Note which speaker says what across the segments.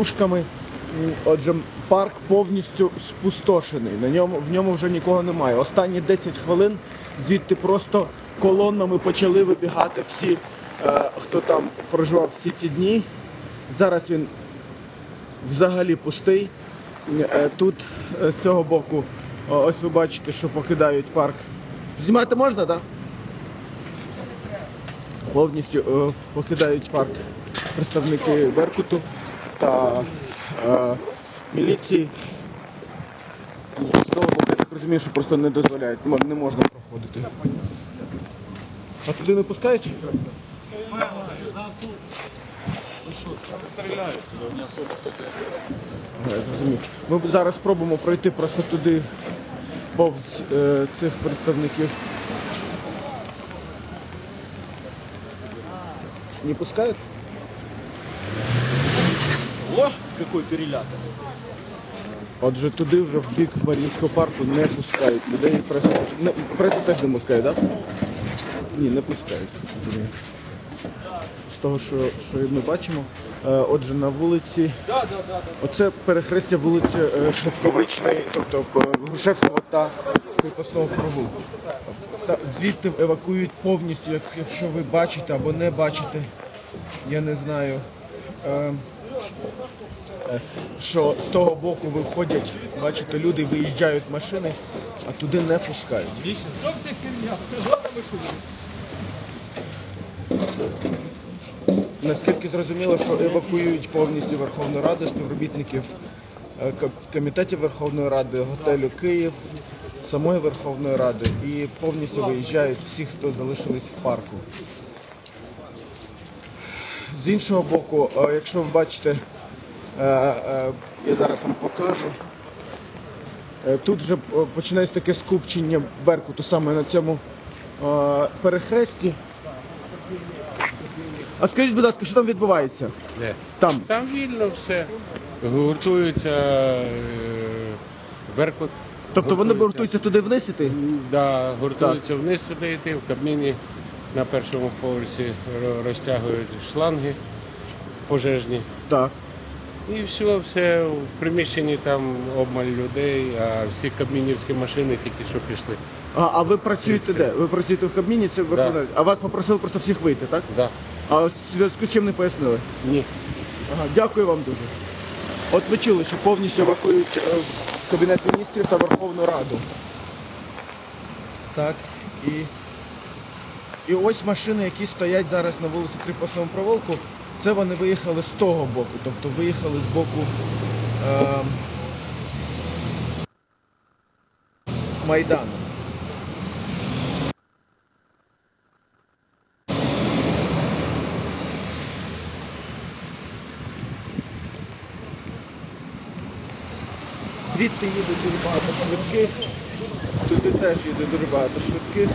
Speaker 1: тітушками. Отже, парк повністю спустошений. На ньому в ньому вже нікого немає. Останні 10 хвилин звідти просто колоннами почали вибігати всі, е, хто там проживав всі ці дні. Зараз він взагалі пустий. Е, Тут е, з цього боку, ось ви бачите, що покидають парк. Знімати можна, так? Повністю е, покидають парк представники Беркуту та е, міліції. Того боку, я так розумію, що просто не дозволяють, не можна проходити. А туди не пускають? Я зрозумів. Ми зараз спробуємо пройти просто туди повз е, цих представників. Не пускают?
Speaker 2: О, какой переляток.
Speaker 1: Отже, туди вже в бік Маріїнського парку не пускають людей. Пресу, не, пресу теж не пускають, так? Ні, не пускають. З того, що, що ми бачимо. Е, отже, на вулиці.
Speaker 2: Да, да, да, да.
Speaker 1: Оце перехрестя вулиці е, Шевковичної, тобто е, Грушевського та Кріпосного. Та звідти евакуюють повністю, як, якщо ви бачите або не бачите, я не знаю. Е, що з того боку виходять, бачите, люди виїжджають машини, а туди не пускають. Наскільки зрозуміло, що евакуюють повністю Верховну Раду співробітників е, комітетів Верховної Ради, готелю Київ, самої Верховної Ради і повністю виїжджають всі, хто залишились в парку. З іншого боку, е, якщо ви бачите, е, е, я зараз вам покажу. Тут вже починається таке скупчення Беркуту саме на цьому перехресті. А скажіть, будь ласка, що там відбувається?
Speaker 3: Де?
Speaker 1: Там.
Speaker 3: Там вільно все. Гуртуються е, Беркут.
Speaker 1: Тобто вони гуртуються туди вниз іти?
Speaker 3: Да, гуртуються вниз туди йти, в Кабміні на першому поверсі розтягують шланги пожежні.
Speaker 1: Так.
Speaker 3: І все, все в приміщенні там обмаль людей, а всі кабмінівські машини тільки що пішли.
Speaker 1: А, а ви працюєте де? Ви працюєте в Кабміні, це Рада. А вас попросили просто всіх вийти, так?
Speaker 3: Да.
Speaker 1: А в зв'язку з чим не пояснили?
Speaker 3: Ні.
Speaker 1: Ага, дякую вам дуже. От ви чули, що повністю евакуюють е, Кабінет міністрів та Верховну Раду. Так, і. І ось машини, які стоять зараз на вулиці Кріпосного провулку, це вони виїхали з того боку, тобто виїхали з боку е, Майдану. Звідти їде дуже багато швидких, туди теж їде дуже багато швидких.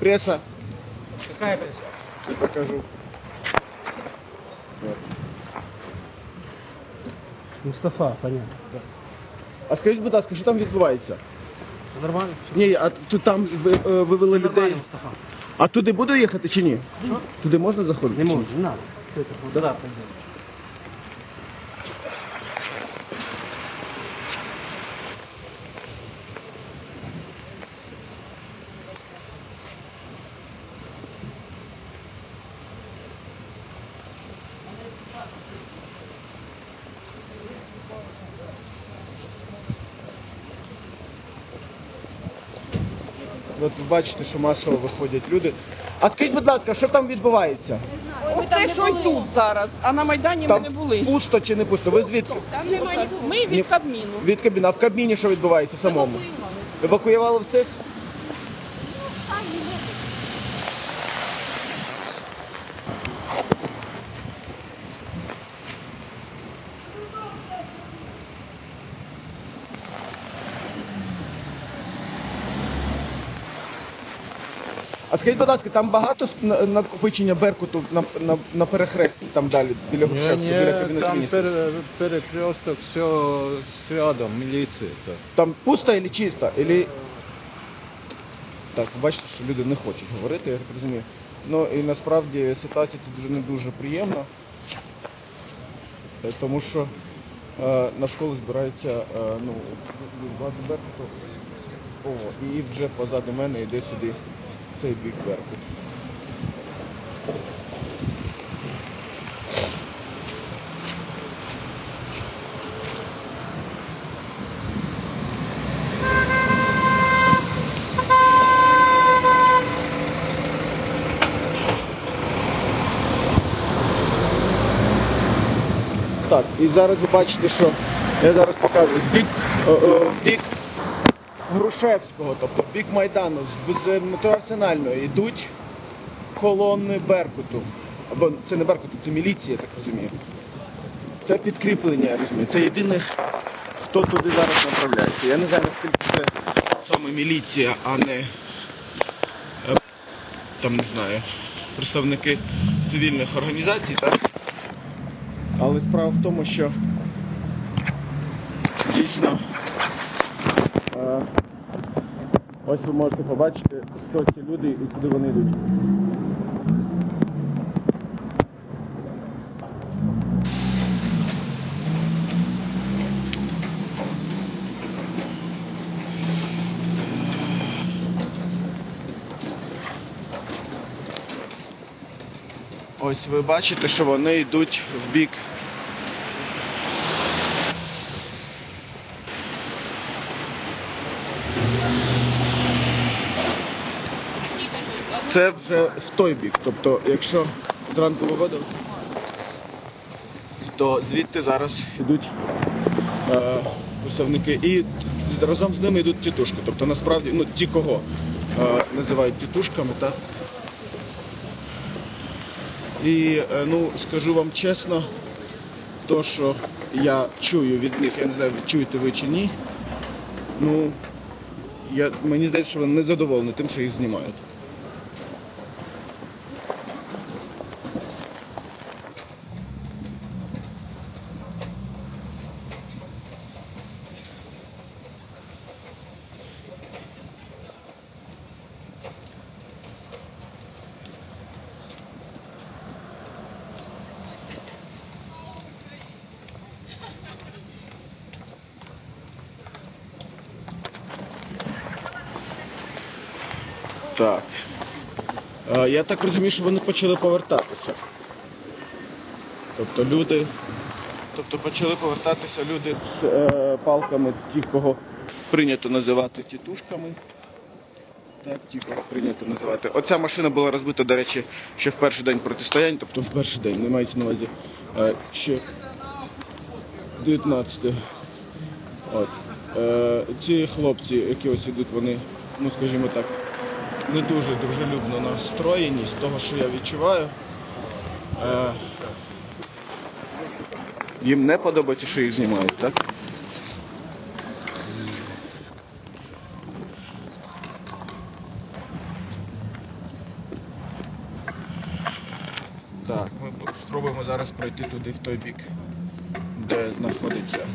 Speaker 1: Преса,
Speaker 2: Какая пресса?
Speaker 1: я покажу. От.
Speaker 4: Мустафа, понятно.
Speaker 1: А скажіть, будь ласка, що там відбувається?
Speaker 4: Нормально?
Speaker 1: Ні, а тут там ви, е, вивели людей.
Speaker 4: Мустафа.
Speaker 1: А туди буду їхати чи ні? Туди можна заходити?
Speaker 4: Не
Speaker 1: чи ні?
Speaker 4: можешь, не надо. Что это? Вот
Speaker 1: от ви бачите, що масово виходять люди. А скажіть, будь ласка, що там відбувається?
Speaker 5: Оце що тут зараз, а на Майдані ми
Speaker 1: Там
Speaker 5: не були.
Speaker 1: пусто чи не пусто? Ви звідки?
Speaker 5: Там немає нікого. Ми від Кабміну.
Speaker 1: Від кабіна. А в кабіні що відбувається самому? Евакуювали всіх? Скажіть, будь ласка, там багато на- накопичення Беркуту на, на, на перехресті там далі, біля
Speaker 6: Ні,
Speaker 1: Грушевського, біля
Speaker 6: ні,
Speaker 1: Кабінету
Speaker 6: там
Speaker 1: Міністрів?
Speaker 6: пере, перекресток, все рядом, міліція. Так.
Speaker 1: Там пусто или чисто? Или... Так, бачите, що люди не хочуть говорити, я так розумію. Ну і насправді ситуація тут вже не дуже приємна, е, тому що е, навколо збирається е, ну, багато Беркуту. О, і вже позаду мене йде сюди цей бік Беркут. Так, і зараз ви бачите, що я зараз показую в бік, е, е, в бік Грушевського, тобто бік Майдану, з, з метроарсенальної йдуть колони Беркуту. Або це не Беркуту, це міліція, я так розумію. Це підкріплення, я розумію. Це єдине, хто туди зараз направляється. Я не знаю, наскільки це саме міліція, а не е, там не знаю, представники цивільних організацій, так? Але справа в тому, що дійсно е, ось ви можете побачити, хто ці люди і куди вони йдуть. Ось ви бачите, що вони йдуть в бік Це вже в той бік. Тобто, якщо зранку виводив, то звідти зараз йдуть е, представники. І разом з ними йдуть тітушки. Тобто насправді, ну ті, кого е, називають тітушками, так? І е, ну, скажу вам чесно, то, що я чую від них, я не знаю, чуєте ви чи ні. Ну, я, мені здається, що вони не задоволені тим, що їх знімають. Так. Я так розумію, що вони почали повертатися. Тобто люди. Тобто почали повертатися люди з е, палками, ті, кого прийнято називати тітушками. Так, ті, кого прийнято називати. Оця машина була розбита, до речі, ще в перший день протистоянь, тобто в перший день, не мається на увазі. Е, ще 19. От. Е, ці хлопці, які ось ідуть, вони, ну скажімо так, не дуже дружелюбно настроєні з того, що я відчуваю. Е, їм не подобається, що їх знімають, так? Так, ми спробуємо зараз пройти туди в той бік, де знаходиться.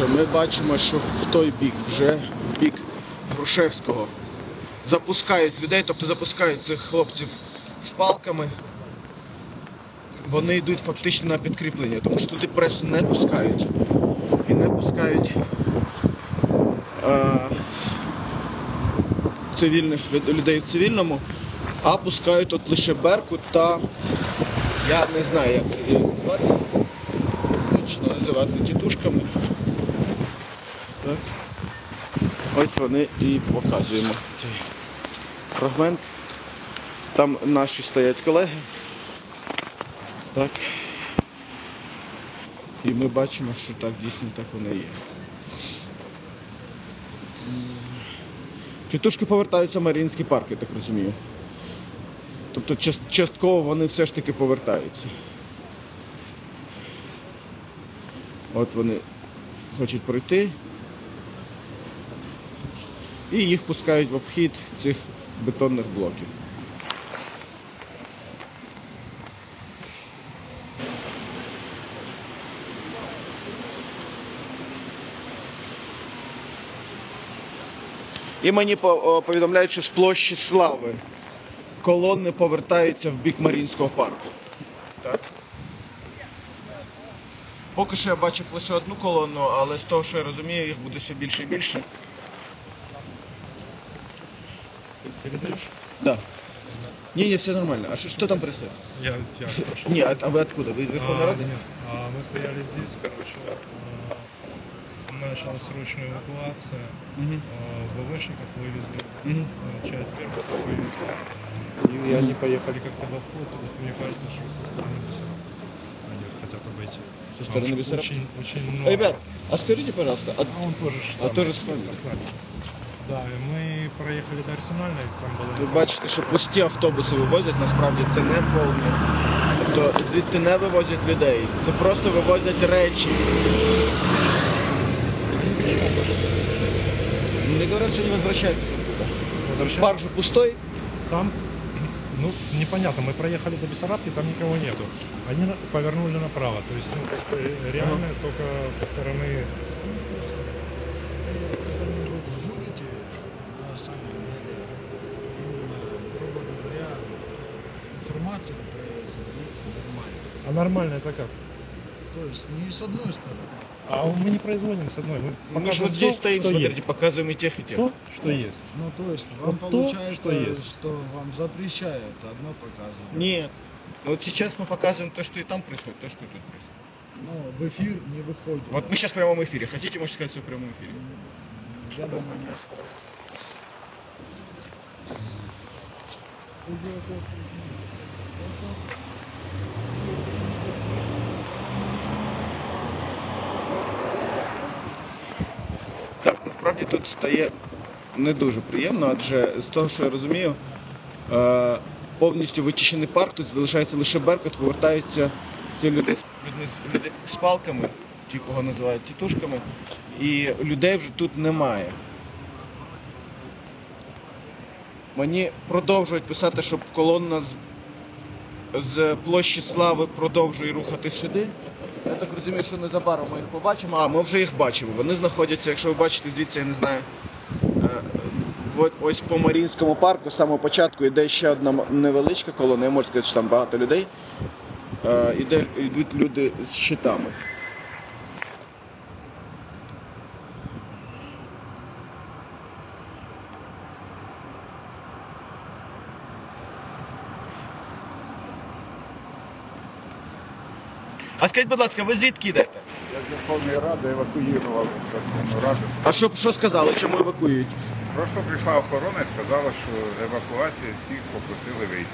Speaker 1: Отже, ми бачимо, що в той бік, вже в бік Грушевського, запускають людей, тобто запускають цих хлопців з палками. Вони йдуть фактично на підкріплення, тому що туди пресу не пускають. І не пускають е, цивільних людей в цивільному, а пускають от лише Беркут та я не знаю, як це називати. Точно називати тітушками. Так. Вони і показуємо цей фрагмент. Там наші стоять колеги. Так. І ми бачимо, що так дійсно так воно є. Тітушки повертаються в Маріїнський парк, так розумію. Тобто частково вони все ж таки повертаються. От вони хочуть пройти. І їх пускають в обхід цих бетонних блоків. І мені по- повідомляють, що з площі Слави колони повертаються в бік Марінського парку. Так. Поки що я бачив лише одну колону, але з того, що я розумію, їх буде все більше і більше. Да. Ні, ні, все нормально. А що, що там происходит?
Speaker 7: Я, я прошу.
Speaker 1: Ні, а, а ви откуда? Ви з Верховної
Speaker 7: А,
Speaker 1: Ради?
Speaker 7: нет, а мы стояли здесь, короче, а, началась срочная эвакуация,
Speaker 1: Мгм.
Speaker 7: а, ВВшников вывезли,
Speaker 1: Мгм.
Speaker 7: а, часть беркутов вывезли, и они поехали как-то в обход, и вот мне кажется, что со стороны Бессарабии они хотят обойти.
Speaker 1: Со стороны
Speaker 7: Там
Speaker 1: Бессарабии?
Speaker 7: Очень, очень много.
Speaker 1: Ребят, а скажите, пожалуйста, а
Speaker 7: А он тоже ж
Speaker 1: А
Speaker 7: там,
Speaker 1: тоже с вами?
Speaker 7: с нами. Да, и мы проехали до Арсенальной, там было...
Speaker 1: ви бачите, що пусті автобуси вивозять, насправді це не повні. Тобто звідти не вивозять людей. Це просто вивозять речі. Не говорять, що не возвращайтесь.
Speaker 7: Возвращайтесь?
Speaker 1: Парк же пустой.
Speaker 7: Там, ну, непонятно, мы проехали до Бессарабки, там никого нету. Они на- повернули направо, то есть, ну, э, реально только со стороны... А нормально это как?
Speaker 4: То есть не с одной стороны.
Speaker 7: А мы не производим с одной, мы
Speaker 1: Мы же
Speaker 7: показываем
Speaker 1: вот здесь
Speaker 7: то,
Speaker 1: стоим,
Speaker 7: что
Speaker 1: смотрите,
Speaker 7: есть.
Speaker 1: показываем и тех, и тех.
Speaker 7: То, что есть.
Speaker 4: Ну то есть вам
Speaker 7: Вот то,
Speaker 4: получается,
Speaker 7: что есть.
Speaker 4: что вам запрещают одно показывать.
Speaker 1: Нет. Вот сейчас мы показываем то, что и там происходит, то, что и тут происходит.
Speaker 4: Ну, в эфир не выходит.
Speaker 1: Вот мы сейчас в прямом эфире. Хотите, можете сказать, что в прямом эфире?
Speaker 4: Я думаю, нет.
Speaker 1: Так, насправді тут стає не дуже приємно, адже з того, що я розумію, е, повністю вичищений парк, тут залишається лише беркут, повертаються ці люди, з- палками, ті, кого називають тітушками, і людей вже тут немає. Мені продовжують писати, щоб колона з, з площі Слави продовжує рухати сюди. Я так розумію, що незабаром ми їх побачимо. А, ми вже їх бачимо. Вони знаходяться, якщо ви бачите звідси, я не знаю. е, Ось по Марінському парку з самого початку йде ще одна невеличка колона, я можу сказати, що там багато людей. Е, йдуть люди з щитами. А скажіть, будь ласка, ви звідки йдете?
Speaker 8: Я з Верховної Ради евакуював Верховну Раду.
Speaker 1: А що, що сказали, чому евакуюють?
Speaker 8: Просто прийшла охорона і сказала, що евакуація всіх попросили вийти.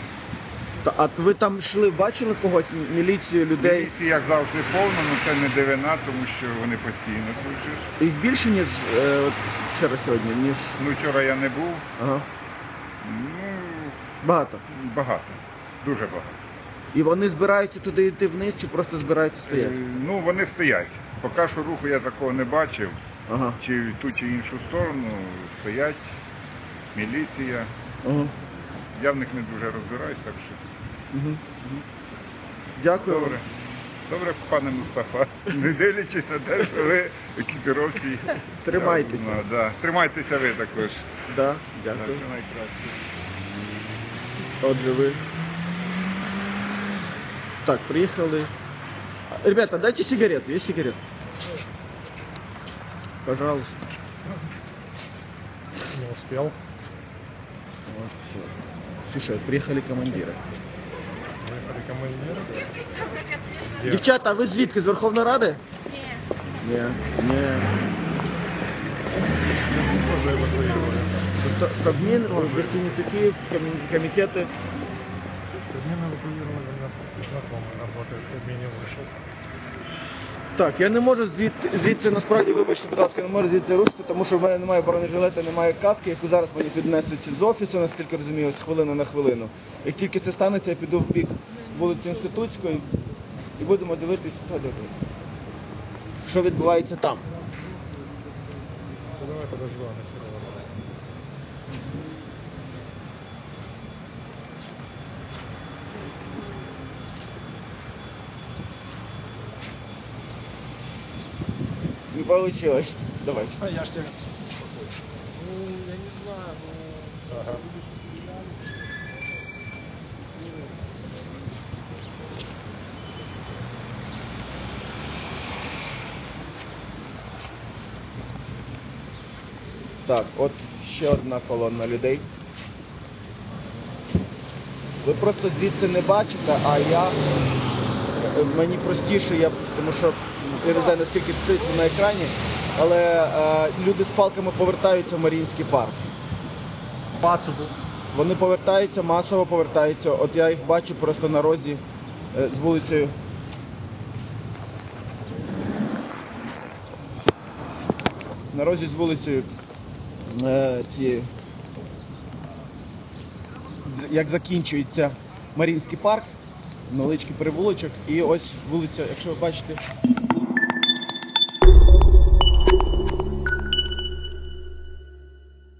Speaker 1: Та, а ви там йшли, бачили когось, міліцію, людей?
Speaker 8: Міліції, як завжди, повно, але це не дивина, тому що вони постійно тут же. ж.
Speaker 1: Їх більше, ніж е, от вчора сьогодні, ніж.
Speaker 8: Ну, вчора я не був.
Speaker 1: Ага.
Speaker 8: Ну,
Speaker 1: Багато.
Speaker 8: багато. Дуже багато.
Speaker 1: І вони збираються туди йти вниз чи просто збираються
Speaker 8: Е,
Speaker 1: стояти?
Speaker 8: Ну, вони стоять. Поки що руху я такого не бачив.
Speaker 1: Ага.
Speaker 8: Чи в ту чи іншу сторону стоять міліція.
Speaker 1: ага.
Speaker 8: Я в них не дуже розбираюсь, так що
Speaker 1: Угу. Дякую.
Speaker 8: добре. Добре, пане Мустафа. Не дивлячись на те, що ви екіпіровці.
Speaker 1: Тримайтеся.
Speaker 8: Ну, да. Тримайтеся ви також.
Speaker 1: Да, дякую.
Speaker 8: Найкраще.
Speaker 1: Отже, ви. Так, приехали. А, Ребята, дайте сигарету. Есть сигарет? Пожалуйста.
Speaker 7: Не успел.
Speaker 1: Вот всё. Слушай, приехали командиры.
Speaker 7: Выехали командиры. Где?
Speaker 1: Дівчата, а ви звідки? З Верховної Ради? Ні. Ні.
Speaker 7: Тоже эвакуировали.
Speaker 1: Тобто Кабмін, Гостинники, комітети.
Speaker 7: Кабмин эвакуировали, у меня знакомый работает в Кабмине, вышел.
Speaker 1: Так, я не можу звідти, звідси насправді, вибачте, будь ласка, не можу звідси рушити, тому що в мене немає бронежилета, немає каски, яку зараз мені піднесуть з офісу, наскільки розумію, з хвилини на хвилину. Як тільки це станеться, я піду в бік вулиці Інститутської і будемо дивитись, та, де ви? що відбувається там.
Speaker 7: Ну, давай подожду,
Speaker 1: Не получилось. Давай.
Speaker 7: А я ж тебе... Ага.
Speaker 1: Так, от ще одна колона людей. Ви просто звідси не бачите, а я мені простіше, я тому що я не знаю наскільки це на екрані, але е, люди з палками повертаються в Маріїнський парк. Вони повертаються, масово повертаються. От я їх бачу просто на розі е, з вулицею. На розі з вулицею е, цією. Як закінчується Марінський парк, невеличкий перевулочок, і ось вулиця, якщо ви бачите,